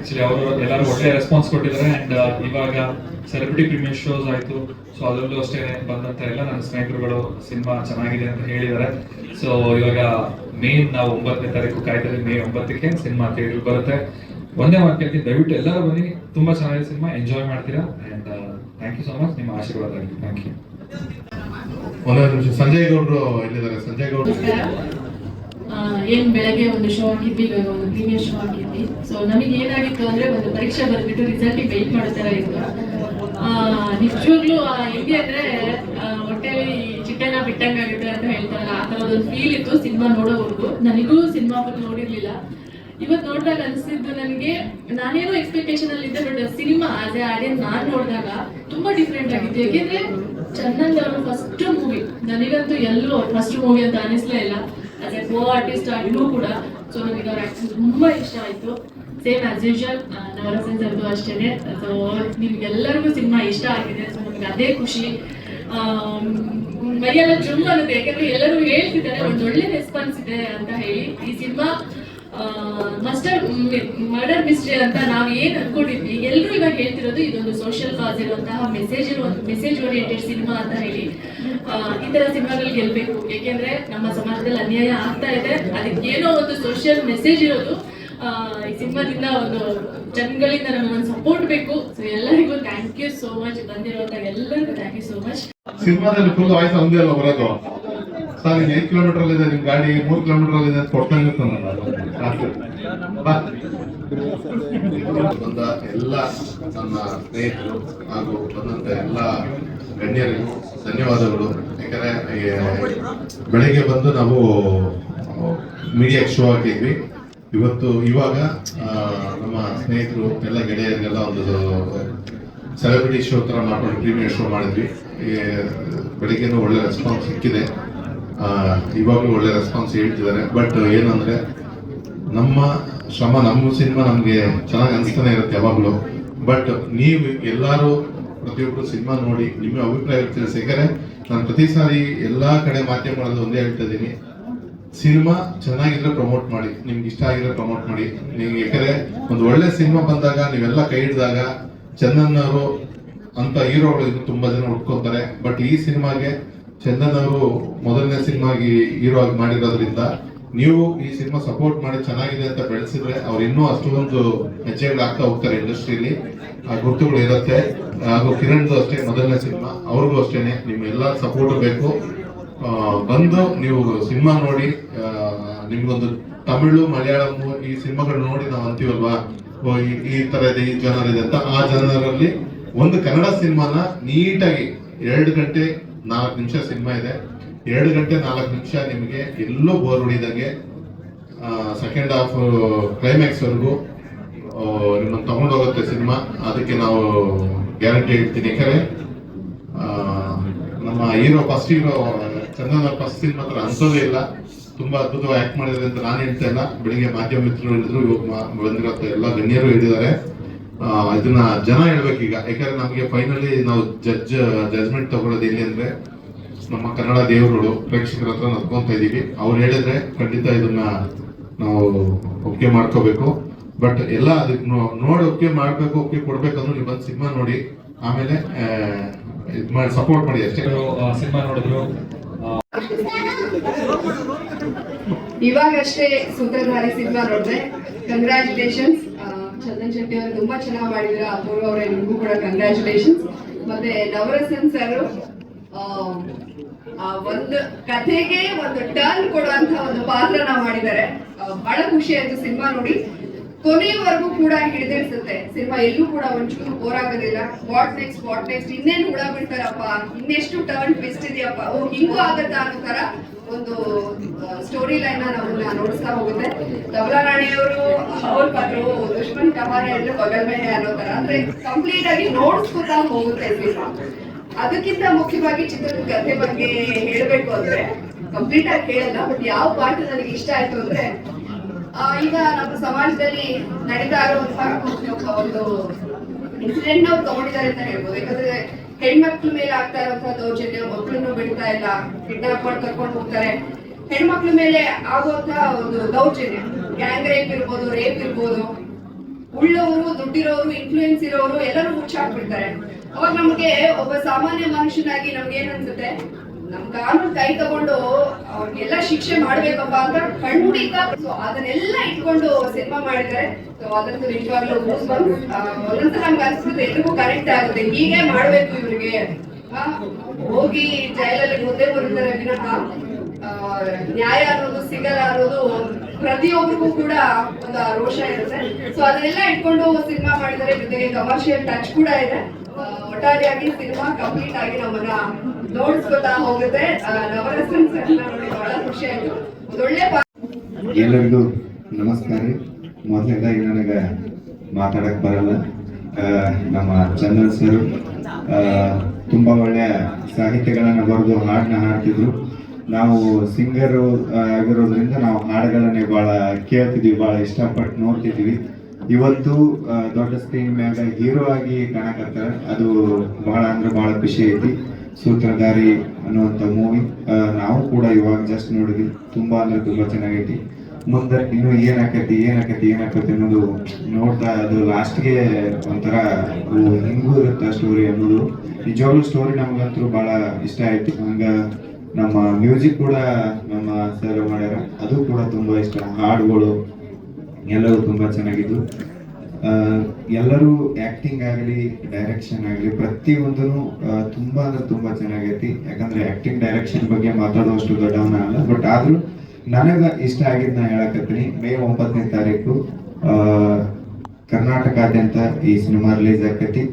Actually ಅವರು ಎಲ್ಲರೂ ಒಳ್ಳೆ ರೆಸ್ಪಾನ್ಸ್ ಕೊಟ್ಟಿದ್ದಾರೆ ಅಂಡ್ ಇವಾಗ ಸೆಲೆಬ್ರಿಟಿ ಪ್ರೀಮಿಯರ್ ಶೋಸ್ ಆಯ್ತು. ಸೊ ಅದರಲ್ಲೂ ಅಷ್ಟೇ ಬಂದಂತ ಎಲ್ಲ ನನ್ನ ಸ್ನೇಹಿತರುಗಳು ಸಿನಿಮಾ ಚೆನ್ನಾಗಿದೆ ಅಂತ ಹೇಳಿದ್ದಾರೆ. ಸೊ ಇವಾಗ ಮೇನ್ ನಾವು ಒಂಬತ್ತನೇ ತಾರೀಕು ಕಾಯ್ತಾ ಮೇ ಒಂಬತ್ತಕ್ಕೆ ಸಿನಿಮಾ ಥಿಯೇಟರ್ ಬರುತ್ತೆ. ಒಂದೇ ಮಾತು ಕೇಳ್ತೀನಿ ದಯವಿಟ್ಟು ಎಲ್ಲರೂ ಬನ್ನಿ. ತುಂಬಾ ಚೆನ್ನಾಗಿದೆ ಸಿನಿಮಾ ಎಂಜಾಯ್ ಮಾಡ್ತೀರಾ? And thank you so much ನಿಮ್ಮ ಆಶೀರ್ವಾದ ಆಗಲಿ. ಥ್ಯಾಂಕ್ ಯು ಒಂದೇ ನಿಮಿಷ. ಸಂಜಯ್ ಗೌಡ್ರು ಇಲ್ಲಿದ್ದಾರೆ ಸಂಜಯ್ ಗೌಡ್ರು ಏನ್ ಬೆಳಗ್ಗೆ ಒಂದು ಶೋ ಹಾಕಿದ್ವಿ, ಇವಾಗ ಒಂದು ಪ್ರೀಮಿಯರ್ ಶೋ ಹಾಕಿದ್ವಿ. ಸೊ ನಮಗೆ ಏನಾಗಿತ್ತು ಅಂದ್ರೆ ಒಂದು ಪರೀಕ್ಷೆ ಬರ್ಬಿಟ್ಟು ರಿಸಲ್ಟ್ ವೆಯ್ಟ್ ಮಾಡೋ ತರ ಇತ್ತು. ನಿಜವಾಗ್ಲೂ ಹೆಂಗೆ ಅಂದ್ರೆ ಹೊಟ್ಟೆಲಿ ಬಿಟ್ಟಂಗೆ ಬಿಟ್ಟಂಗಾಗುತ್ತೆ ಅಂತ ಹೇಳ್ತಾರಲ್ಲ, ಆ ತರದ ಒಂದು ಫೀಲ್ ಇತ್ತು ಸಿನಿಮಾ ನೋಡೋವರೆಗೂ. ನನಗೂ ಸಿನಿಮಾ ಬಗ್ಗೆ ನೋಡಿರ್ಲಿಲ್ಲ. ಇವತ್ತು ನೋಡಿದಾಗ ಅನಿಸಿದ್ದು ನನಗೆ, ನಾನೇನೋ ಎಕ್ಸ್ಪೆಕ್ಟೇಷನ್ ಅಲ್ಲಿ ಇದ್ದೆ but cinema as audience audience ನಾನು ನೋಡಿದಾಗ ತುಂಬಾ ಡಿಫ್ರೆಂಟ್ ಆಗಿತ್ತು. ಯಾಕೆಂದ್ರೆ ಚಂದನ್ ಅವರು ಫಸ್ಟ್ ಮೂವಿ ನನಗಂತೂ ಎಲ್ಲೂ ಫಸ್ಟ್ ಮೂವಿ ಅಂತ ಅನಿಸ್ಲೇ ಇಲ್ಲ. ಆಸ್ ಎ ಕೋ ಆರ್ಟಿಸ್ಟ್ ಆಗಿನೂ ಕೂಡ ಸೊ ನನಗೆ ಅವ್ರ ಆಕ್ಟಿಂಗ್ ತುಂಬ ಇಷ್ಟ ಆಯಿತು. ಸೇಮ್ ಆಸ್ ಯೂಶಲ್ ನವರಸನ್ ಸರ್ದು ಅಷ್ಟೇನೆ. ಸೊ ನಿಮ್ಗೆಲ್ಲರಿಗೂ ಸಿನಿಮಾ ಇಷ್ಟ ಆಗಿದೆ ಸೊ ನಮಗೆ ಅದೇ ಖುಷಿ. ಮೈಯೆಲ್ಲ ಜುಮ್ ಅನ್ನುತ್ತೆ ಯಾಕಂದ್ರೆ ಎಲ್ಲರೂ ಹೇಳ್ತಿದ್ದಾರೆ ಒಂದು ಒಳ್ಳೆ ರೆಸ್ಪಾನ್ಸ್ ಇದೆ ಅಂತ ಹೇಳಿ. ಈ ಸಿನಿಮಾ ಮಸ್ಟರ್ ಮರ್ಡರ್ ಮಿಸ್ಟ್ರಿ ಅಂತ ನಾವು ಏನ್ ಅನ್ಕೊಂಡಿದ್ವಿ? ಎಲ್ಲರೂ ಇವಾಗ ಹೇಳ್ತಿರೋದು ಇದೊಂದು ಸೋಷಿಯಲ್ ಕಾಸ್ ಇರುವಂತಹ ಮೆಸೇಜ್ ಇರುವಂತ ಮೆಸೇಜ್ ಓರಿಯೆಂಟೆಡ್ ಸಿನಿಮಾ ಅಂತ ಹೇಳಿ. ಈ ತರ ಸಿನಿಮಾಗಳು ಗೆಲ್ಬೇಕು. ಯಾಕೆಂದ್ರೆ ನಮ್ಮ ಸಮಾಜದಲ್ಲಿ ಅನ್ಯಾಯ ಆಗ್ತಾ ಇದೆ. ಅದಕ್ಕೆ ಏನೋ ಒಂದು ಸೋಷಿಯಲ್ ಮೆಸೇಜ್ ಇರೋದು. ಈ ಸಿನಿಮಾದಿಂದ ಒಂದು ಜನಗಳಿಂದ ಒಂದು ಸಪೋರ್ಟ್ ಬೇಕು. ಸೊ ಎಲ್ಲರಿಗೂ ಥ್ಯಾಂಕ್ ಯು ಸೋ ಮಚ್ ಬಂದಿರುವಂತ ಎಲ್ಲರಿಗೂ ಥ್ಯಾಂಕ್ ಯು ಸೋ ಮಚ್ ಸಿನಿಮಾದಲ್ಲಿ ಫುಲ್ ವಾಯ್ಸ್ ಒಂದೇ ಅಲ್ಲ ಬರೋದು? ಸರ್ ಈಗ ಐದು ಕಿಲೋಮೀಟರ್ ಅಲ್ಲಿ ಇದೆ ನಿಮ್ ಗಾಡಿ ಮೂರು ಕಿಲೋಮೀಟರ್ ಅಲ್ಲಿ ಇದೆ ಅಂತ ಕೊಡ್ತಂಗೆ ಬಂದ ಎಲ್ಲ ನನ್ನ ಸ್ನೇಹಿತರು ಹಾಗೂ ಬಂದಂತ ಎಲ್ಲ ಗಣ್ಯರಿಗೂ ಧನ್ಯವಾದಗಳು. ಯಾಕಂದ್ರೆ ಬೆಳಿಗ್ಗೆ ಬಂದು ನಾವು ಮೀಡಿಯಾ ಶೋ ಹಾಕಿದ್ವಿ. ಇವತ್ತು, ಇವಾಗ ನಮ್ಮ ಸ್ನೇಹಿತರು, ಎಲ್ಲ ಗೆಳೆಯರಿಗೆಲ್ಲ ಒಂದು ಸೆಲೆಬ್ರಿಟಿ ಶೋ ತರ ಮಾಡ್ಕೊಂಡು ಪ್ರೀಮಿಯರ್ ಶೋ ಮಾಡಿದ್ವಿ. ಬೆಳಿಗ್ಗೆನೂ ಒಳ್ಳೆ ರೆಸ್ಪಾನ್ಸ್ ಸಿಕ್ಕಿದೆ. ಇವಾಗಲೂ ಒಳ್ಳೆ ರೆಸ್ಪಾನ್ಸ್ ಹೇಳ್ತಿದ್ದಾರೆ. ಬಟ್ ಏನಂದ್ರೆ, ನಮ್ಮ ಶ್ರಮ, ನಮ್ಮ ಸಿನಿಮಾ ನಮಗೆ ಚೆನ್ನಾಗಿ ಅನಿಸ್ತಾನೆ ಇರುತ್ತೆ ಯಾವಾಗಲೂ. ಬಟ್ ನೀವು ಎಲ್ಲರೂ ಪ್ರತಿಯೊಬ್ಬರು ಸಿನಿಮಾ ನೋಡಿ ನಿಮ್ಮ ಅಭಿಪ್ರಾಯ ತಿಳಿಸಿ ಸೇಕರೆ ನಾನು ಪ್ರತಿ ಸಾರಿ ಎಲ್ಲಾ ಕಡೆ ಮಾಧ್ಯಮಗಳಲ್ಲಿ ಒಂದೇ ಹೇಳ್ತಾ ಇದ್ದೀನಿ. ಸಿನಿಮಾ ಚೆನ್ನಾಗಿದ್ರೆ ಪ್ರಮೋಟ್ ಮಾಡಿ, ನಿಮ್ಗೆ ಇಷ್ಟ ಆಗಿದ್ರೆ ಪ್ರಮೋಟ್ ಮಾಡಿ. ನಿಮ್ಗೆ ಯಾಕಂದರೆ, ಒಂದು ಒಳ್ಳೆ ಸಿನಿಮಾ ಬಂದಾಗ, ನೀವೆಲ್ಲ ಕೈ ಹಿಡಿದಾಗ ಚಂದನ್ ಅವರು ಅಂತ ಹೀರೋಗಳು ತುಂಬಾ ಜನ ಹುಡ್ಕೋತಾರೆ ಬಟ್ ಈ ಸಿನಿಮಾಗೆ ಚಂದನ್ ಅವರು ಮೊದಲನೇ ಸಿನಿಮಾಗಿ ಹೀರೋ ಆಗಿ ಮಾಡಿರೋದ್ರಿಂದ ನೀವು ಈ ಸಿನಿಮಾ ಸಪೋರ್ಟ್ ಮಾಡಿ ಚೆನ್ನಾಗಿದೆ ಅಂತ ಬೆಳೆಸಿದ್ರೆ ಅವ್ರು ಇನ್ನೂ ಅಷ್ಟೊಂದು ಆಗ್ತಾ ಹೋಗ್ತಾರೆ ಇಂಡಸ್ಟ್ರಿಯಲ್ಲಿ. ಆ ಗುರುತುಗಳು ಇರುತ್ತೆ. ಹಾಗೂ ಕಿರಣ್ದು ಅಷ್ಟೇ ಮೊದಲನೇ ಸಿನಿಮಾ. ಅವ್ರಿಗೂ ಅಷ್ಟೇನೆ. ನಿಮ್ ಎಲ್ಲರ ಸಪೋರ್ಟ್ ಬೇಕು. ಬಂದು ನೀವು ಸಿನಿಮಾ ನೋಡಿ ನಿಮ್ಗೊಂದು ತಮಿಳು ಮಲಯಾಳಂ ಈ ಸಿನಿಮಾಗಳು ನೋಡಿ ನಾವು ಅಂತೀವಲ್ವಾ? ಈ- ಈ ತರ ಇದೆ, ಈ ಜನರ್ ಇದೆ ಅಂತ ಆ ಜನರಲ್ಲಿ ಒಂದು ಕನ್ನಡ ಸಿನಿಮಾನ ನೀಟಾಗಿ ಎರಡು ಗಂಟೆ ನಾಲ್ಕು ನಿಮಿಷ ಸಿನಿಮಾ ಇದೆ. ಎರಡು ಗಂಟೆ ನಾಲ್ಕು ನಿಮಿಷ ನಿಮಗೆ ಎಲ್ಲೂ ಬೋರ್ ಹೊಡಿದಂಗೆ ಸೆಕೆಂಡ್ ಹಾಫ್ ಕ್ಲೈಮ್ಯಾಕ್ಸ್ ವರೆಗೂ ನಿಮ್ಮನ್ನು ತಗೊಂಡೋಗುತ್ತೆ ಸಿನಿಮಾ. ಅದಕ್ಕೆ ನಾವು ಗ್ಯಾರಂಟಿ ಇಡ್ತೀನಿ ಯಾಕೆ ನಮ್ಮ hero first hero Chandan first cinema ಹತ್ರ ಅನ್ಸೋದೇ ಇಲ್ಲ. ತುಂಬಾ ಅದ್ಭುತವಾಗಿ ಆಕ್ಟ್ ಮಾಡಿದ್ರೆ ಅಂತ ನಾನು ಹೇಳ್ತಾ ಇಲ್ಲ. ಬೆಳಿಗ್ಗೆ ಮಾಧ್ಯಮ ಮಿತ್ರರು ಹೇಳಿದ್ರು, ಇವಾಗ ಬಂದಿರೋ ಎಲ್ಲ ಗಣ್ಯರು ಹೇಳಿದ್ದಾರೆ. ಇದನ್ನ ಜನ ಹೇಳ್ಬೇಕೀಗ ಯಾಕಂದ್ರೆ ನಮಗೆ ಫೈನಲಿ ನಾವು ಜಡ್ಜ್ ಜಜ್ಮೆಂಟ್ ತಗೊಳ್ಳೋದು ಎಲ್ಲಿ ಅಂದ್ರೆ ನಮ್ಮ ಕನ್ನಡ ದೇವರುಗಳು ಪ್ರೇಕ್ಷಕರ ಹತ್ರ ನಡ್ಕೊಂತ ಇದೀವಿ. ಅವ್ರು ಹೇಳಿದ್ರೆ ಖಂಡಿತ ಇದನ್ನ ನಾವು ಒಪ್ಪಿಗೆ ಮಾಡ್ಕೋಬೇಕು. ಬಟ್ ಎಲ್ಲ ಅದಕ್ಕೆ ನೋಡಿ ಒಪ್ಪಿಗೆ ಮಾಡ್ಬೇಕು ಒಪ್ಪಿಗೆ ಕೊಡ್ಬೇಕಂದ್ರೆ ನೀವು ಬಂದು ಸಿನಿಮಾ ನೋಡಿ. ಆಮೇಲೆ ಇದು ಮಾಡಿ ಸಪೋರ್ಟ್ ಮಾಡಿ ಅಷ್ಟೇ. ಸಿನಿಮಾ ನೋಡಿದ್ರು. ಇವಾಗಷ್ಟೇ ಸೂತ್ರಧಾರಿ ಸಿನಿಮಾ ನೋಡಿದೆ. ಕಂಗ್ರ್ಯಾಚುಲೇಷನ್ಸ್ ಚಂದನ್ ಶೆಟ್ಟಿ ಅವರು ತುಂಬಾ ಚೆನ್ನಾಗಿ ಮಾಡಿದ್ರ. ಅಪೂರ್ವ ಅವರೇ ನಿಮಗೂ ಕೂಡ ಕಂಗ್ರ್ಯಾಚುಲೇಷನ್ಸ್ ಮತ್ತೆ ನವರಸನ್ ಸರ್ ಒಂದು ಕಥೆಗೆ ಒಂದು ಟರ್ನ್ ಕೊಡುವಂತ ಒಂದು ಪಾತ್ರನ ಮಾಡಿದ್ದಾರೆ. ಬಹಳ ಖುಷಿ ಆಯ್ತು ಸಿನಿಮಾ ನೋಡಿ. ಕೊನೆಯವರೆಗೂ ಕೂಡ ಹಿಡಿದಿಡ್ಸುತ್ತೆ ಸಿನಿಮಾ ಎಲ್ಲೂ ಕೂಡ ಒಂಚೂರು ಬೋರ್ ಆಗೋದಿಲ್ಲ. ವಾಟ್ ನೆಕ್ಸ್ಟ್ ವಾಟ್ ನೆಕ್ಸ್ಟ್ ಇನ್ನೇನು ಹುಳ ಬಿಡ್ತಾರಪ್ಪ? ಇನ್ನೆಷ್ಟು ಟರ್ನ್ ಟ್ವಿಸ್ಟ್ ಇದೆಯಪ್ಪ? ಓ, ಹಿಂಗೂ ಆಗತ್ತಾ ಅನ್ನೋ ತರ ಒಂದು ಸ್ಟೋರಿ ಲೈನ್ ನಮ್ಮನ್ನ ನೋಡಿಸ್ತಾ ಹೋಗುತ್ತೆ. ತಬಲಾ ರಾಣಿಯವರು, ಅವ್ರ ಪಾತ್ರ ದುಷ್ಮನ್ ಕಮಾರ ಅಂದ್ರೆ ಬಗಲ್ ಮೇಲೆ ಅನ್ನೋ ತರ ಅಂದ್ರೆ ಕಂಪ್ಲೀಟ್ ಆಗಿ ನೋಡಿಸ್ಕೊತಾ ಹೋಗುತ್ತೆ ಅದಕ್ಕಿಂತ ಮುಖ್ಯವಾಗಿ ಚಿತ್ರದ ಕಥೆ ಬಗ್ಗೆ ಹೇಳ್ಬೇಕು ಅಂದ್ರೆ ಕಂಪ್ಲೀಟ್ ಆಗಿ ಹೇಳಲ್ಲ ಬಟ್ ಯಾವ ಪಾರ್ಟ್ ನನಗೆ ಇಷ್ಟ ಆಯ್ತು ಅಂದ್ರೆ ಈಗ ನಮ್ಮ ಸಮಾಜದಲ್ಲಿ ನಡೀತಾ ಇರುವಂತಹ ಒಂದು ಇನ್ಸಿಡೆಂಟ್ ನಾವು ತಗೊಂಡಿದ್ದಾರೆ ಅಂತ ಹೇಳ್ಬೋದು. ಯಾಕಂದ್ರೆ ಹೆಣ್ಮಕ್ಳ ಮೇಲೆ ಆಗ್ತಾ ಇರುವಂತಹ ದೌರ್ಜನ್ಯ ಮಕ್ಕಳನ್ನು ಬಿಡ್ತಾ ಇಲ್ಲ, ಕಿಡ್ನಾಪ್ ಮಾಡಿ ಕರ್ಕೊಂಡು ಹೋಗ್ತಾರೆ. ಹೆಣ್ಮಕ್ಳ ಮೇಲೆ ಆಗುವಂತಹ ಒಂದು ದೌರ್ಜನ್ಯ ಗ್ಯಾಂಗ್ ರೇಪ್ ಇರ್ಬೋದು ರೇಪ್ ಇರ್ಬೋದು, ಉಳ್ಳವರು, ದುಡ್ಡಿರೋರು ಇನ್ಫ್ಲೂಯೆನ್ಸ್ ಇರೋರು ಎಲ್ಲರೂ ಮುಚ್ಚಾಕ್ಬಿಡ್ತಾರೆ ಅವಾಗ ನಮ್ಗೆ ಒಬ್ಬ ಸಾಮಾನ್ಯ ಮನುಷ್ಯನಾಗಿ ನಮ್ಗೆ ಏನನ್ಸುತ್ತೆ ನಮ್ ಕಾನೂನು ಕೈ ತಗೊಂಡು ಅವ್ರಿಗೆಲ್ಲ ಶಿಕ್ಷೆ ಮಾಡ್ಬೇಕಪ್ಪ ಅಂತ ಖಂಡಿತ. ಸೊ ಅದನ್ನೆಲ್ಲ ಇಟ್ಕೊಂಡು ಸಿನಿಮಾ ಮಾಡಿದ್ರೆ ಸೊ ಅದಂತೂ ನಿಜವಾಗ್ಲೂ ಒಂದೊಂದ್ಸಲ ನಮ್ಗೆ ಅನ್ಸುತ್ತೆ ಎಲ್ರಿಗೂ ಕರೆಕ್ಟ್ ಆಗುತ್ತೆ, ಹೀಗೆ ಮಾಡ್ಬೇಕು ಇವ್ರಿಗೆ. ಹೋಗಿ ಜೈಲಲ್ಲಿ ಮುದ್ದೆ ಬರುತ್ತಾರೆ ವಿನಃ ನ್ಯಾಯ ಅನ್ನೋದು, ಸಿಗಲ್ಲ ಅನ್ನೋದು ಪ್ರತಿಯೊಬ್ಬರಿಗೂ ಕೂಡ ಒಂದು ರೋಷ ಇರುತ್ತೆ. ಸೊ ಅದನ್ನೆಲ್ಲ ಇಟ್ಕೊಂಡು ಸಿನಿಮಾ ಮಾಡಿದರೆ ಜೊತೆಗೆ ಕಮರ್ಷಿಯಲ್ ಟಚ್ ಕೂಡ ಇದೆ. ಒಟ್ಟಾರೆಯಾಗಿ ಸಿನಿಮಾ ಕಂಪ್ಲೀಟ್ ಆಗಿ ನಮ್ಮನ್ನ ನೋಡಿಸ್ಕೊತಾ ಹೋಗುತ್ತೆ. ನೋಡಿ ಬಹಳ ಖುಷಿ ಆಯ್ತು. ಎಲ್ಲರಿಗೂ ನಮಸ್ಕಾರ. ಮೊದಲನೇದಾಗಿ ನನಗೆ ಮಾತಾಡಕ್ ಬರಲ್ಲ. ನಮ್ಮ ಚಂದನ್ ಸರ್ ತುಂಬಾ ಒಳ್ಳೆಯ ಸಾಹಿತ್ಯಗಳನ್ನು ಬರೆದು ಹಾಡನ್ನ ಹಾಡ್ತಿದ್ರು. ನಾವು ಸಿಂಗರು ಆಗಿರೋದ್ರಿಂದ ನಾವು ಹಾಡುಗಳನ್ನೇ ಭಾಳ ಕೇಳ್ತಿದ್ವಿ ಭಾಳ ಇಷ್ಟಪಟ್ಟು ನೋಡ್ತಿದ್ವಿ. ಇವತ್ತು ದೊಡ್ಡ ಸ್ಕ್ರೀನ್ ಮ್ಯಾಗ ಹೀರೋ ಆಗಿ ಕಾಣಕತ್ತಾರ. ಅದು ಬಹಳ ಅಂದ್ರೆ ಬಹಳ ಖುಷಿ ಐತಿ. ಸೂತ್ರಧಾರಿ ಅನ್ನುವಂಥ ಮೂವಿ ನಾವು ಕೂಡ ಇವಾಗ ಜಸ್ಟ್ ನೋಡಿದ್ವಿ. ತುಂಬಾ ಅಂದ್ರೆ ತುಂಬಾ ಚೆನ್ನಾಗೈತಿ. ಮುಂದೆ ಇನ್ನು ಏನಾಕತಿ ಏನಾಕತಿ ಏನಾಕತಿ ಅನ್ನೋದು ನೋಡ್ತಾ, ಅದು ಲಾಸ್ಟ್ಗೆ ಒಂಥರ ಹಿಂಗೂ ಇರುತ್ತೆ ಸ್ಟೋರಿ ಅನ್ನೋದು. ನಿಜವಾಗ್ಲೂ ಸ್ಟೋರಿ ನಮಗಂತೂ ಬಹಳ ಇಷ್ಟ ಆಯ್ತು. ಹಂಗ ನಮ್ಮ ಮ್ಯೂಸಿಕ್ ಕೂಡ ನಮ್ಮ ಸರ್ ಮಾಡ್ಯಾರ. ಅದು ಕೂಡ ತುಂಬಾ ಇಷ್ಟ. ಹಾಡುಗಳು ಎಲ್ಲವೂ ತುಂಬ ಚೆನ್ನಾಗಿದ್ದು. ಎಲ್ಲರೂ ಆ್ಯಕ್ಟಿಂಗ್ ಆಗಲಿ ಡೈರೆಕ್ಷನ್ ಆಗಲಿ ಪ್ರತಿಯೊಂದೂ ತುಂಬ ಅಂದ್ರೆ ತುಂಬ ಚೆನ್ನಾಗೈತಿ. ಯಾಕಂದ್ರೆ ಆ್ಯಕ್ಟಿಂಗ್ ಡೈರೆಕ್ಷನ್ ಬಗ್ಗೆ ಮಾತಾಡುವಷ್ಟು ದೊಡ್ಡವನ ಅಲ್ಲ. ಬಟ್ ಆದರೂ ನನಗೆ ಇಷ್ಟ ಆಗಿದ್ದು ನಾ ಹೇಳಕತ್ತೀನಿ. ಮೇ ಒಂಬತ್ತನೇ ತಾರೀಕು ಕರ್ನಾಟಕಾದ್ಯಂತ ಈ ಸಿನಿಮಾ ರಿಲೀಸ್ ಆಕೈತಿ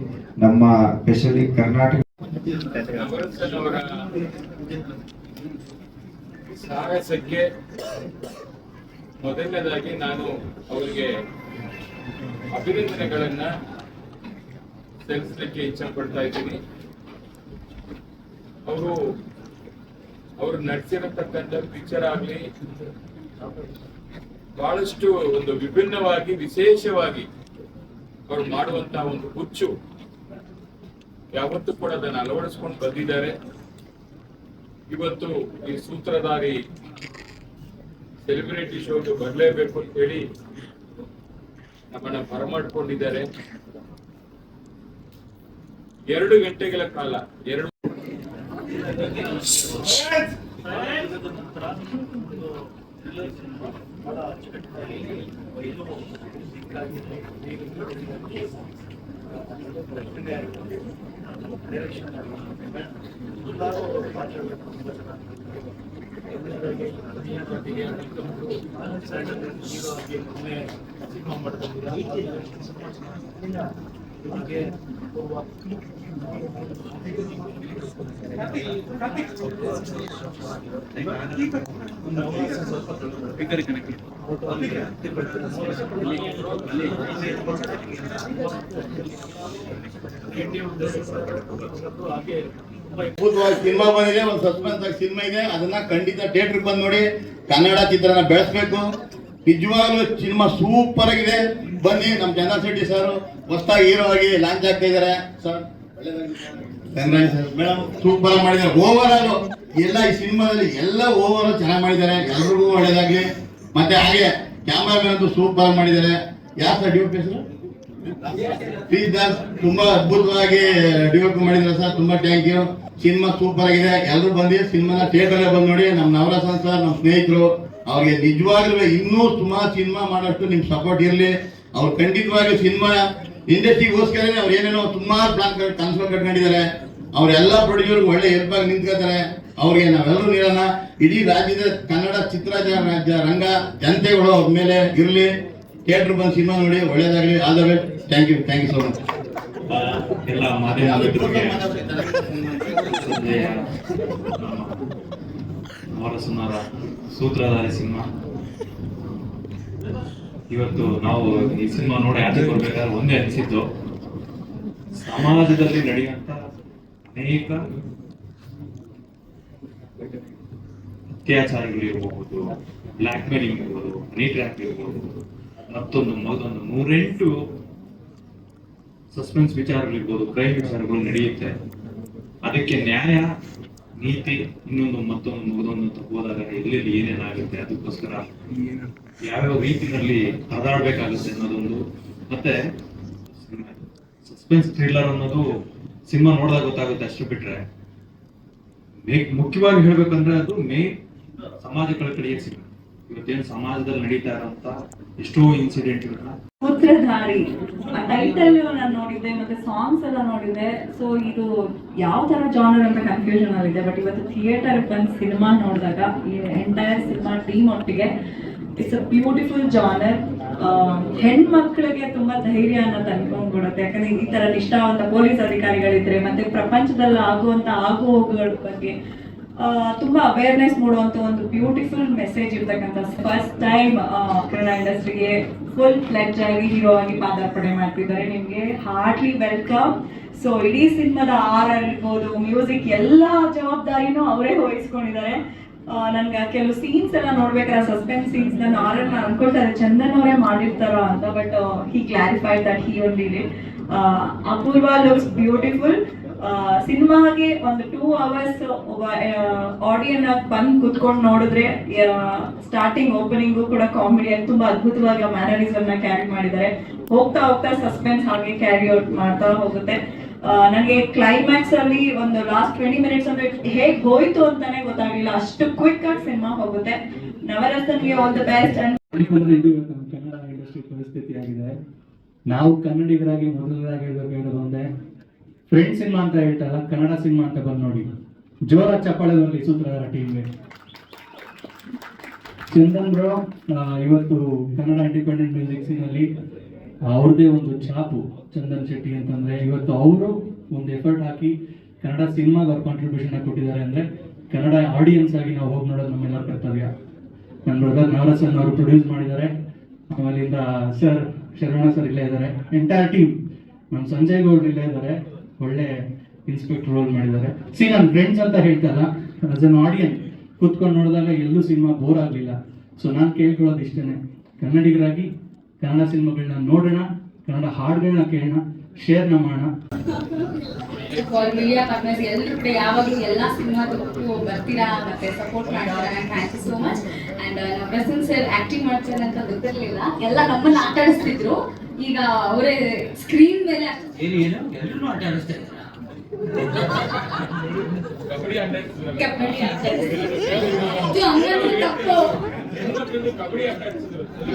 ನಮ್ಮ ಸ್ಪೆಷಲಿ ಕರ್ನಾಟಕ ಸಾಹಸಕ್ಕೆ ಮೊದಲನೇದಾಗಿ ನಾನು ಅವರಿಗೆ ಅಭಿನಂದನೆಗಳನ್ನ ಸಲ್ಲಿಸಲಿಕ್ಕೆ ಇಚ್ಛೆ ಪಡ್ತಾ ಇದ್ದೀನಿ. ಅವರು ಅವರು ನಡೆಸಿರತಕ್ಕಂಥ ಪಿಕ್ಚರ್ ಆಗಲಿ, ಬಹಳಷ್ಟು ಒಂದು ವಿಭಿನ್ನವಾಗಿ, ವಿಶೇಷವಾಗಿ ಅವರು ಮಾಡುವಂತ ಒಂದು ಹುಚ್ಚು ಯಾವತ್ತೂ ಕೂಡ ಅದನ್ನು ಅಳವಡಿಸ್ಕೊಂಡು ಬಂದಿದ್ದಾರೆ. ಇವತ್ತು ಈ ಸೂತ್ರಧಾರಿ ಸೆಲೆಬ್ರಿಟಿ ಶೋಗೆ ಬರಲೇಬೇಕು ಅಂತ ಹೇಳಿ ನಮ್ಮನ್ನ ಬರಮಾಡ್ಕೊಂಡಿದ್ದಾರೆ ಎರಡು ಗಂಟೆಗಳ ಕಾಲ ಎರಡು ಅದ್ಭುತವಾಗಿ ಸಿನಿಮಾ ಬಂದಿದೆ ಒಂದು ಸಸ್ಪೆನ್ಸ್ ಆಗಿ ಸಿನಿಮಾ ಇದೆ. ಅದನ್ನ ಖಂಡಿತ ಥಿಯೇಟರ್ ಬಂದು ನೋಡಿ. ಕನ್ನಡ ಚಿತ್ರನ ಬೆಳೆಸ್ಬೇಕು. ನಿಜವಾಗ್ಲೂ ಸಿನಿಮಾ ಸೂಪರ್ ಆಗಿದೆ. ಬನ್ನಿ ನಮ್ಮ ಚಂದನ್ ಶೆಟ್ಟಿ ಸರ್. ಹೊಸದಾಗಿ ಹೀರೋ ಆಗಿ ಲಾಂಚ್ ಆಗ್ತಾ ಇದಾರೆ. ಸರ್ ಮೇಡಮ್ ಸೂಪರ್ ಆಗಿ ಮಾಡಿದ್ದಾರೆ. ಓವರ್ ಆಲ್ ಎಲ್ಲ ಈ ಸಿನಿಮಾದಲ್ಲಿ ಎಲ್ಲ ಓವರ್ ಆಲ್ ಚೆನ್ನಾಗಿ ಮಾಡಿದ್ದಾರೆ. ಎಲ್ರಿಗೂ ಒಳ್ಳೇದಾಗ್ಲಿ. ಮತ್ತೆ ಹಾಗೆ ಕ್ಯಾಮ್ರಾಮನ್ ಅಂತೂ ಸೂಪರ್ ಆಗಿ ಮಾಡಿದ್ದಾರೆ. ಯಾರು ಸರ್ ಡ್ಯೂಟಿ ಹೆಸರು? ಪ್ಲೀಸ್ ತುಂಬಾ ಅದ್ಭುತವಾಗಿ ಡಿವೋಪ್ ಮಾಡಿದ್ರ ಸರ್ ತುಂಬಾ ಥ್ಯಾಂಕ್ ಯು ಸಿನಿಮಾ ಸೂಪರ್ ಆಗಿದೆ. ಎಲ್ಲರೂ ಬಂದಿ ಸಿನಿಮಾನ ಥಿಯೇಟರ್ ಬಂದು ನೋಡಿ. ನಮ್ಮ ನವರಸನ್ ಸರ್ ನಮ್ಮ ಸ್ನೇಹಿತರು, ಅವ್ರಿಗೆ ನಿಜವಾಗ್ಲೂ ಇನ್ನೂ ತುಂಬಾ ಸಿನಿಮಾ ಮಾಡೋಷ್ಟು ನಿಮ್ ಸಪೋರ್ಟ್ ಇರಲಿ. ಅವ್ರು ಖಂಡಿತವಾಗಿ ಸಿನಿಮಾ ಇಂಡಸ್ಟ್ರಿಗೋಸ್ಕರನೇ ಅವ್ರು ಏನೇನೋ ತುಂಬಾ ಪ್ಲಾನ್ ಕನ್ಸಲ್ ಕಟ್ಕೊಂಡಿದ್ದಾರೆ. ಅವ್ರೆಲ್ಲ ಪ್ರೊಡ್ಯೂಸರ್ ಒಳ್ಳೆ ಹೆಲ್ಪ್ ಆಗಿ ನಿಂತ್ಕೋತಾರೆ. ಅವ್ರಿಗೆ ನಾವೆಲ್ಲರೂ ನೀಡೋಣ. ಇಡೀ ರಾಜ್ಯದ ಕನ್ನಡ ಚಿತ್ರ ಜ- ಜ- ರಂಗ ಜನತೆಗಳು ಅವ್ರ ಮೇಲೆ ಇರಲಿ. ಥಿಯೇಟರ್ ಬಂದು ಸಿನಿಮಾ ನೋಡಿ ಒಳ್ಳೇದಾಗಲಿ. All the best thank you thank you so much ಎಲ್ಲ ಮಾಧ್ಯಮ ಸೂತ್ರಧಾರಿ ಸಿನಿಮಾ. ಇವತ್ತು ನಾವು ಈ ಸಿನಿಮಾ ನೋಡಿ ಆಚೆ ಬರ್ಬೇಕಾದ್ರೆ ಒಂದೇ ಅನಿಸಿದ್ದು ಸಮಾಜದಲ್ಲಿ ನಡೆಯುವಂತ ಅನೇಕ ಅತ್ಯಾಚಾರಗಳಿರಬಹುದು ಬ್ಲ್ಯಾಕ್ ಮೇಲಿಂಗ್ ಇರ್ಬೋದು ಹನಿ ಟ್ರ್ಯಾಪ್ ಇರ್ಬೋದು. ಮತ್ತೊಂದು ಮತ್ತೊಂದು ನೂರೆಂಟು ಸಸ್ಪೆನ್ಸ್ ವಿಚಾರಗಳಿರ್ಬೋದು ಕ್ರೈಮ್ ವಿಚಾರಗಳು ನಡೆಯುತ್ತೆ. ಅದಕ್ಕೆ ನ್ಯಾಯ, ನೀತಿ, ಇನ್ನೊಂದು ಮತ್ತೊಂದು ಮಗದೊಂದು ಅಂತ ಹೋದಾಗ ಎಲ್ಲೆಲ್ಲಿ ಏನೇನಾಗುತ್ತೆ ಅದಕ್ಕೋಸ್ಕರ ಯಾವ್ಯಾವ ರೀತಿನಲ್ಲಿ ಹರಿದಾಡ್ಬೇಕಾಗುತ್ತೆ ಅನ್ನೋದೊಂದು. ಮತ್ತೆ ಸಸ್ಪೆನ್ಸ್ ಥ್ರಿಲ್ಲರ್ ಅನ್ನೋದು ಸಿನಿಮಾ ನೋಡಿದಾಗ ಗೊತ್ತಾಗುತ್ತೆ ಅಷ್ಟು ಬಿಟ್ರೆ. ಮುಖ್ಯವಾಗಿ ಹೇಳ್ಬೇಕಂದ್ರೆ ಅದು ಮೇ ಸಮಾಜ ಕಳಕಳಿಯ ಸಿನಿಮಾ. ಇವತ್ತೇನು ಸಮಾಜದಲ್ಲಿ ನಡೀತಾ ಇರೋಂತ ಎಷ್ಟೋ ಇನ್ಸಿಡೆಂಟ್ಗಳನ್ನ ಸೂತ್ರಧಾರಿ ಟೈಟಲ್ ನಾನು ನೋಡಿದ್ದೆ, ಮತ್ತೆ ಸಾಂಗ್ಸ್ ಎಲ್ಲ ನೋಡಿದೆ ಸೊ ಇದು ಯಾವ ತರ ಜಾನರ್ ಅಂತ ಕನ್ಫ್ಯೂಷನ್ ಆಗಿದೆ ಬಟ್ ಇವತ್ತು ಥಿಯೇಟರ್ ಬಂದು ಸಿನಿಮಾ ನೋಡಿದಾಗ, ಈ ಎಂಟೈರ್ ಸಿನಿಮಾ ಟೀಮ್ ಒಟ್ಟಿಗೆ ಇಟ್ಸ್ ಅ ಬ್ಯೂಟಿಫುಲ್ ಜಾನರ್ ಹೆಣ್ಮಕ್ಳಿಗೆ ತುಂಬಾ ಧೈರ್ಯ ಅನ್ನೋ ಅನ್ಕೊಂಡ್ ತಂದ್ಕೊಂಡ್ಬಿಡುತ್ತೆ ಯಾಕಂದ್ರೆ ಈ ತರ ನಿಷ್ಠಾವಂತ ಪೊಲೀಸ್ ಅಧಿಕಾರಿಗಳಿದ್ರೆ, ಮತ್ತೆ ಪ್ರಪಂಚದಲ್ಲಿ ಆಗುವಂತ ಆಗು ಹೋಗುಗಳ ಬಗ್ಗೆ ತುಂಬಾ ಅವೇರ್ನೆಸ್ ಮೂಡುವಂತ ಒಂದು ಬ್ಯೂಟಿಫುಲ್ ಮೆಸೇಜ್ ಇರ್ತಕ್ಕಂಥ ಫಸ್ಟ್ ಟೈಮ್ ಕನ್ನಡ ಇಂಡಸ್ಟ್ರಿಗೆ ಫುಲ್ ಫ್ಲೆಡ್ಜ್ ಆಗಿ ಹೀರೋ ಆಗಿ ಪಾದಾರ್ಪಣೆ ಮಾಡ್ತಿದ್ದಾರೆ. ನಿಮ್ಗೆ ಹಾರ್ಟ್ಲಿ ವೆಲ್ಕಮ್ ಸೊ ಇಡೀ ಸಿನಿಮಾದ ಆರ್ ಆಗಿರ್ಬೋದು ಮ್ಯೂಸಿಕ್ ಎಲ್ಲ ಜವಾಬ್ದಾರಿನೂ ಅವರೇ ವಹಿಸ್ಕೊಂಡಿದ್ದಾರೆ. ನನ್ಗೆ ಕೆಲವು ಸೀನ್ಸ್ ಎಲ್ಲ ನೋಡ್ಬೇಕಾದ್ರೆ ಸಸ್ಪೆನ್ಸ್ ಸೀನ್ಸ್ ನಾನು ಆರ್ ನಾನು ಅನ್ಕೊಳ್ತಾರೆ. ಚಂದನ್ ಅವರೇ ಮಾಡಿರ್ತಾರೋ ಅಂತ but he clarified that he only Apoorva looks beautiful ಸಿನಿಮಾಗೆ ಒಂದು ಟೂ ಅವರ್ಸ್ ಆಡಿಯನ್ ಆಗಿ ಬಂದು ಕುತ್ಕೊಂಡು ನೋಡಿದ್ರೆ ಸ್ಟಾರ್ಟಿಂಗ್ ಓಪನಿಂಗು ಕೂಡ ಕಾಮಿಡಿಯಾಗಿ ತುಂಬಾ ಅದ್ಭುತವಾಗಿ ಮ್ಯಾನರಿಸಮ್ನ ಕ್ಯಾರಿ ಮಾಡಿದ್ದಾರೆ. ಹೋಗ್ತಾ ಹೋಗ್ತಾ ಸಸ್ಪೆನ್ಸ್ ಹಾಗೆ ಕ್ಯಾರಿ ಔಟ್ ಮಾಡ್ತಾ ಹೋಗುತ್ತೆ. ನನಗೆ ಕ್ಲೈಮ್ಯಾಕ್ಸ್ ಅಲ್ಲಿ ಒಂದು ಲಾಸ್ಟ್ ಟ್ವೆಂಟಿ ಮಿನಿಟ್ಸ್ ಅಂದ್ರೆ ಹೇಗ್ ಹೋಯ್ತು ಅಂತಾನೆ ಗೊತ್ತಾಗ್ಲಿಲ್ಲ. ಅಷ್ಟು ಕ್ವಿಕ್ ಆಗಿ ಸಿನಿಮಾ ಹೋಗುತ್ತೆ. ನವರತ್ನಗೆ all the best Kannada industry ಪರಿಸ್ಥಿತಿ ಆಗಿದೆ. ನಾವು ಕನ್ನಡಿಗರಾಗಿ ಮೊದಲನೇದಾಗಿ ಹೇಳ್ಬೇಕಾಗಿರೋದು ಒಂದೇ ಫ್ರೆಂಡ್ ಸಿನಿಮಾ ಅಂತ ಹೇಳ್ತಾರಲ್ಲ, ಕನ್ನಡ ಸಿನಿಮಾ ಅಂತ ಬಂದು ನೋಡಿ. ಜೋರ ಚಪ್ಪಾಳೆ ಬರಲಿ ಸೂತ್ರಧಾರ ಟೀಮ್ಗೆ ಚಂದನ್ ಬ್ರೋ ಇವತ್ತು ಕನ್ನಡ ಇಂಡಿಪೆಂಡೆಂಟ್ ಮ್ಯೂಸಿಕ್ ಸೀನಲ್ಲಿ ಅವ್ರದೇ ಒಂದು ಛಾಪು, ಚಂದನ್ ಶೆಟ್ಟಿ ಅಂತಂದ್ರೆ. ಇವತ್ತು ಅವರು ಒಂದು ಎಫರ್ಟ್ ಹಾಕಿ ಕನ್ನಡ ಸಿನಿಮಾಗೆ ಅವ್ರ ಕಾಂಟ್ರಿಬ್ಯೂಷನ್ ಕೊಟ್ಟಿದ್ದಾರೆ ಅಂದ್ರೆ, ಕನ್ನಡ ಆಡಿಯನ್ಸ್ ಆಗಿ ನಾವು ಹೋಗಿ ನೋಡೋದು ನಮ್ಮೆಲ್ಲರ ಕರ್ತವ್ಯ. ನನ್ನ ಬ್ರದರ್ ನವರಸನ್ ಅವರು ಪ್ರೊಡ್ಯೂಸ್ ಮಾಡಿದ್ದಾರೆ. ಆಮೇಲಿಂದ ಸರ್ ಶರಣ ಸರ್ ಇಲ್ಲೇ ಇದ್ದಾರೆ. ಎಂಟೈರ್ ಟೀಮ್ ನಮ್ಮ ಸಂಜಯ್ ಗೌಡ್ರು ಇಲ್ಲೇ ಇದ್ದಾರೆ. ಒಳ್ಳೆ ಇನ್ಸ್ಪೆಕ್ಟರ್ ರೋಲ್ ಮಾಡಿದ್ದಾರೆ. ಸಿ ನನ್ನ ಫ್ರೆಂಡ್ಸ್ ಅಂತ ಹೇಳ್ತಲ್ಲ ಆಸ್ ಅನ್ ಆಡಿಯನ್ ಕೂತ್ಕೊಂಡು ನೋಡಿದಾಗ ಎಲ್ಲೂ ಸಿನಿಮಾ ಬೋರ್ ಆಗಲಿಲ್ಲ. ಸೊ ನಾನು ಕೇಳ್ಕೊಳ್ಳೋದು ಇಷ್ಟೇ ಕನ್ನಡಿಗರಾಗಿ ಕನ್ನಡ ಸಿನಿಮಾಗಳನ್ನ ನೋಡೋಣ, ಕನ್ನಡ ಹಾಡುಗಳನ್ನ ಕೇಳೋಣ ಶೇರ್ನ ಮಾಡೋಣ. ಫಾರ್ ಮೀಡಿಯಾ ಪಾರ್ಟ್ನರ್ಸ್ ಎಲ್ಲರೂ ಕೂಡ ಯಾವಾಗಲೂ ಎಲ್ಲ ಸಿನಿಮಾದಕ್ಕೂ ಬರ್ತೀರಾ ಮತ್ತೆ ಸಪೋರ್ಟ್ ಮಾಡ್ತೀರಾ and thank you so much and Navarasan sir acting ಮಾಡ್ತಾರೆ ಅಂತ ಗೊತ್ತಿರಲಿಲ್ಲ ಎಲ್ಲ ನಮ್ಮನ್ನ ಆಟ ಆಡಿಸ್ತಿದ್ರು ಈಗ ಅವರೇ ಸ್ಕ್ರೀನ್ ಮೇಲೆ ಎಲ್ಲರೂ ಆಟ ಆಡ್ತಿದ್ರು. ಕಬಡ್ಡಿ ಆಟ ಆಡಿಸ್ತಿದ್ರು. ಇದು ಹಂಗಂದ್ರೆ ತಪ್ಪು ಕಬಡ್ಡಿ ಆಟ ಆಡ್ತಿದ್ರು.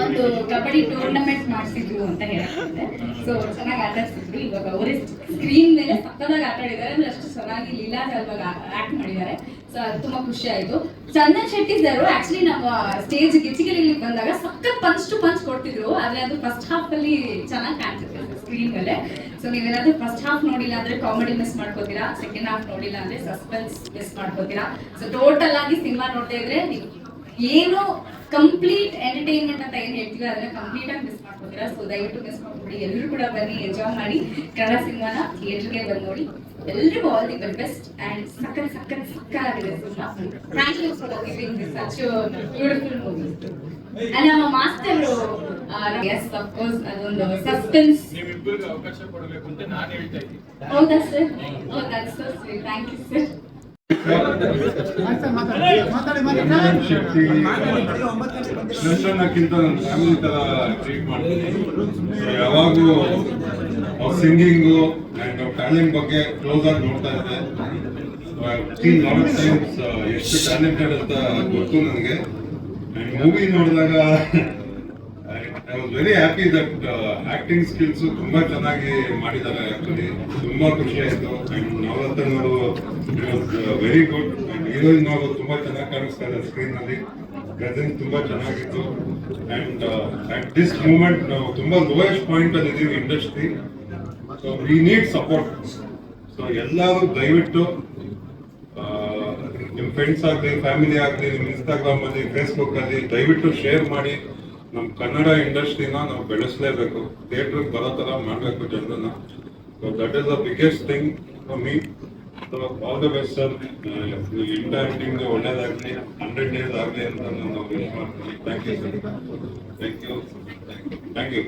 ಒಂದು ಕಬಡ್ಡಿ ಟೂರ್ನಮೆಂಟ್ ಮಾಡಿಸಿದ್ರು ಅಂತ ಹೇಳ್ತಿದ್ದೆ ಸೊ ಚೆನ್ನಾಗಿ ಆಟ ಇವಾಗ ಅವರೇ ಸ್ಕ್ರೀನ್ ಮೇಲೆ ಸಕ್ಕದಾಗಿ ಆಟ ಆಡಿದ್ದಾರೆ ಅಂದ್ರೆ ಅಷ್ಟು ಚೆನ್ನಾಗಿ ಲೀಲಾ ಇವಾಗ ಆಕ್ಟ್ ಮಾಡಿದ್ದಾರೆ. ಸೊ ಅದು ತುಂಬಾ ಖುಷಿ ಆಯ್ತು. ಚಂದನ್ ಶೆಟ್ಟಿ ಸರ್ ಆಕ್ಚುಲಿ ನಮ್ಮ ಸ್ಟೇಜ್ ಗಿಚ್ಚಿಗೆಲಿ ಬಂದಾಗ ಸಕ್ಕತ್ ಪಂಚ್ ಟು ಪಂಚ್ ಕೊಡ್ತಿದ್ರು. ಆದ್ರೆ ಅದು ಫಸ್ಟ್ ಹಾಫ್ ಅಲ್ಲಿ ಚೆನ್ನಾಗಿ ಕಾಣ್ತಿತ್ತು ಸ್ಕ್ರೀನ್ ಮೇಲೆ. ಸೊ ನೀವೇನಾದ್ರೂ ಫಸ್ಟ್ ಹಾಫ್ ನೋಡಿಲ್ಲ ಅಂದ್ರೆ ಕಾಮಿಡಿ ಮಿಸ್ ಮಾಡ್ಕೋತೀರಾ? ಸೆಕೆಂಡ್ ಹಾಫ್ ನೋಡಿಲ್ಲ ಅಂದ್ರೆ ಸಸ್ಪೆನ್ಸ್ ಮಿಸ್ ಮಾಡ್ಕೋತೀರಾ? ಸೊ ಟೋಟಲ್ ಆಗಿ ಸಿನಿಮಾ ನೋಡ್ತಾ ಇದ್ರೆ ಏನು ಕಂಪ್ಲೀಟ್ ಎಂಟರ್ಟೈನ್ಮೆಂಟ್ ಅಂತ ಏನು ಹೇಳ್ತೀವಿ ಅದನ್ನ ಕಂಪ್ಲೀಟ್ ಆಗಿ ಮಿಸ್ ಮಾಡ್ಕೊತೀರಾ? ಸೊ ದಯವಿಟ್ಟು ಮಿಸ್ ಮಾಡ್ಕೊಡಿ ಎಲ್ಲರೂ ಕೂಡ ಬನ್ನಿ ಎಂಜಾಯ್ ಮಾಡಿ. ಕನ್ನಡ ಸಿನಿಮಾನ ಥಿಯೇಟರ್ಗೆ ಬಂದು ನೋಡಿ. ಎಲ್ರಿಗೂ ಆಲ್ ದಿ ಬೆಸ್ಟ್ ಅಂಡ್ ಸಕ್ಕರೆ ಸಕ್ಕತ್ ಸಕ್ಕತ್ತಾಗಿದೆ cinema. Thank you for giving this such beautiful movie and ನಮ್ಮ ಮಾಸ್ಟರ್ ಎಸ್ ಆಫ್ ಕೋರ್ಸ್ ಅದೊಂದು ಸಸ್ಪೆನ್ಸ್ ಹೌದಾ sir oh that's so thank you sir Shetty ನನ್ನಕ್ಕಿಂತ ನನ್ನ ಫ್ಯಾಮಿಲಿ ತರ ಟ್ರೀಟ್ ಮಾಡ್ತೀನಿ. So, ಯಾವಾಗೂ ಅವ್ರ ಸಿಂಗಿಂಗು ಅಂಡ್ ಅವ್ರ ಟ್ಯಾಲೆಂಟ್ ಬಗ್ಗೆ ಕ್ಲೋಸ್ ಆಗಿ ನೋಡ್ತಾ ಇದ್ದೆ. ಸೀನ್ ಲಾಟ್ ಟೈಮ್ಸ್ ಎಷ್ಟು ಟ್ಯಾಲೆಂಟೆಡ್ ಅಂತ ಗೊತ್ತು ನನಗೆ. ಅಂಡ್ ಮೂವಿ ನೋಡಿದಾಗ very happy that acting skills ತುಂಬಾ ಚೆನ್ನಾಗಿ ಮಾಡಿದ್ದಾರೆ ಆಕ್ಚುಲಿ ತುಂಬಾ ಖುಷಿ ಆಯ್ತು. ಅಂಡ್ ನವರತ್ನ ಅವರು ವೆರಿ ಗುಡ್ ಹೀರೋಯಿನ್ ಅವರು ತುಂಬಾ ಚೆನ್ನಾಗಿ ಕಾಣಿಸ್ತಾ ಇದೆ ಸ್ಕ್ರೀನ್ ಅಲ್ಲಿ ಪ್ರೆಸೆನ್ಸ್ ತುಂಬಾ ಚೆನ್ನಾಗಿತ್ತು. ಅಂಡ್ ಅಟ್ ದಿಸ್ ಮೂಮೆಂಟ್ ನಾವು ತುಂಬಾ ಲೋಯೆಸ್ಟ್ ಪಾಯಿಂಟ್ ಅಲ್ಲಿ ಇದೀವಿ industry so we need support so ಎಲ್ಲರೂ ದಯವಿಟ್ಟು ನಿಮ್ಮ ನಿಮ್ ಫ್ರೆಂಡ್ಸ್ ಆಗಲಿ ಫ್ಯಾಮಿಲಿ ಆಗಲಿ ನಿಮ್ಮ ಇನ್ಸ್ಟಾಗ್ರಾಮ್ ಅಲ್ಲಿ ಫೇಸ್ಬುಕ್ ಅಲ್ಲಿ ದಯವಿಟ್ಟು ಶೇರ್ ಮಾಡಿ. ನಮ್ ಕನ್ನಡ ಇಂಡಸ್ಟ್ರಿನ ನಾವು ಬೆಳೆಸಲೇಬೇಕು. ಥಿಯೇಟರ್ ಬರೋ ತರ ಮಾಡಬೇಕು ಜನರನ್ನ. So that is the biggest thing for me so all the best sir entire team ಒಳ್ಳೇದಾಗ್ಲಿ. ಹಂಡ್ರೆಡ್ ಡೇಸ್ ಆಗಲಿ ಅಂತ ನಾನು ವಿಶ್ ಮಾಡ್ತೀನಿ. Thank you sir thank you thank you